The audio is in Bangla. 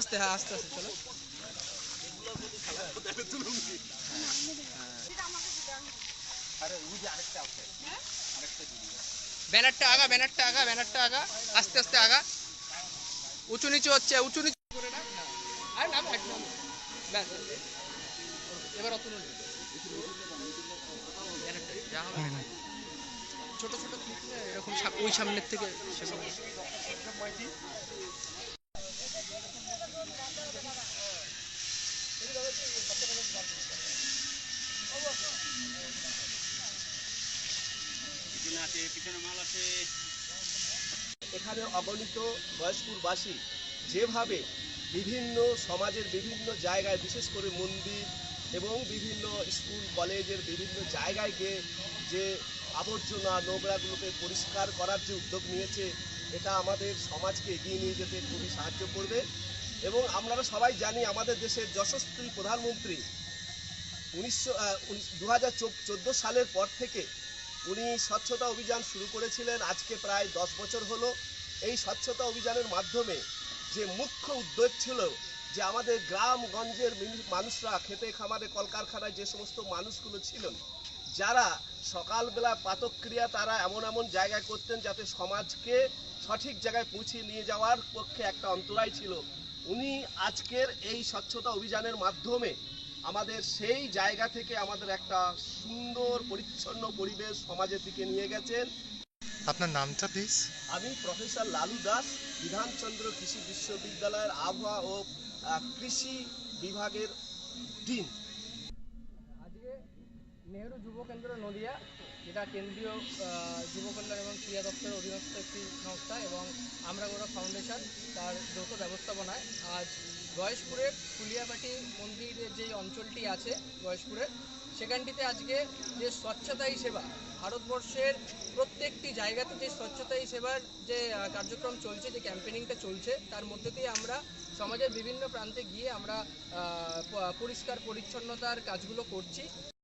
আস্তে হ্যাঁ আস্তে আস্তে, চলো। ব্যানারটা আগা ব্যানারটা আগা ব্যানারটা আগা, আস্তে আস্তে আগা। উঁচু নিচু হচ্ছে, উঁচু নিচু করে না? আর নাম একদম এবার অত ছোট ছোট, এরকম ওই সামনের থেকে এখানে অগণিত বয়স্কুরবাসী যেভাবে বিভিন্ন সমাজের বিভিন্ন জায়গায়, বিশেষ করে মন্দির এবং বিভিন্ন স্কুল, কলেজের বিভিন্ন জায়গায় গিয়ে যে আবর্জনা, নোংরাগুলোকে পরিষ্কার করার যে উদ্যোগ নিয়েছে, এটা আমাদের সমাজকে এগিয়ে নিয়ে যেতে খুবই সাহায্য করবে। এবং আপনারা সবাই জানি আমাদের দেশের যশস্বী প্রধানমন্ত্রী উনিশশো দু হাজার সালের পর থেকে উনি স্বচ্ছতা অভিযান শুরু করেছিলেন। আজকে প্রায় দশ বছর হলো। এই স্বচ্ছতা অভিযানের মাধ্যমে যে মুখ্য উদ্যোগ ছিল যে আমাদের গ্রামগঞ্জের মিনি- মানুষরা খেতে খামারে, কলকারখানায় যে সমস্ত মানুষগুলো ছিলেন, যারা সকালবেলা পাতক্রিয়া তারা এমন এমন জায়গায় করতেন যাতে সমাজকে সঠিক জায়গায় পৌঁছে নিয়ে যাওয়ার পক্ষে একটা অন্তরায় ছিল। উনি আজকের এই স্বচ্ছতা অভিযানের মাধ্যমে আমাদের সেই জায়গা থেকে আমাদের একটা সুন্দর পরিচ্ছন্ন পরিবেশ সমাজের দিকে নিয়ে গেছেন। আপনার নামটা প্লিজ আমি প্রফেসর লালু দাস বিধানচন্দ্র কৃষি বিশ্ববিদ্যালয়ের আবহাওয়া ও কৃষি বিভাগের ডিন। আজকে নেহেরু যুব কেন্দ্র নদিয়া যেটা কেন্দ্রীয় যুব ক্রীড়া দপ্তরের অধীনস্থ একটি সংস্থা এবং আমরা গোড়া ফাউন্ডেশন তার যৌথ ব্যবস্থাপনায় আজ গয়েশপুরের ফুলিয়াপাটি মন্দিরের যে অঞ্চলটি আছে গয়েশপুরের, সেখানটিতে আজকে যে স্বচ্ছতাই সেবা, ভারতবর্ষের প্রত্যেকটি জায়গাতে যে স্বচ্ছতাই সেবার যে কার্যক্রম চলছে, যে ক্যাম্পেনিংটা চলছে, তার মধ্যে দিয়ে আমরা সমাজের বিভিন্ন প্রান্তে গিয়ে আমরা পরিষ্কার পরিচ্ছন্নতার কাজগুলো করছি।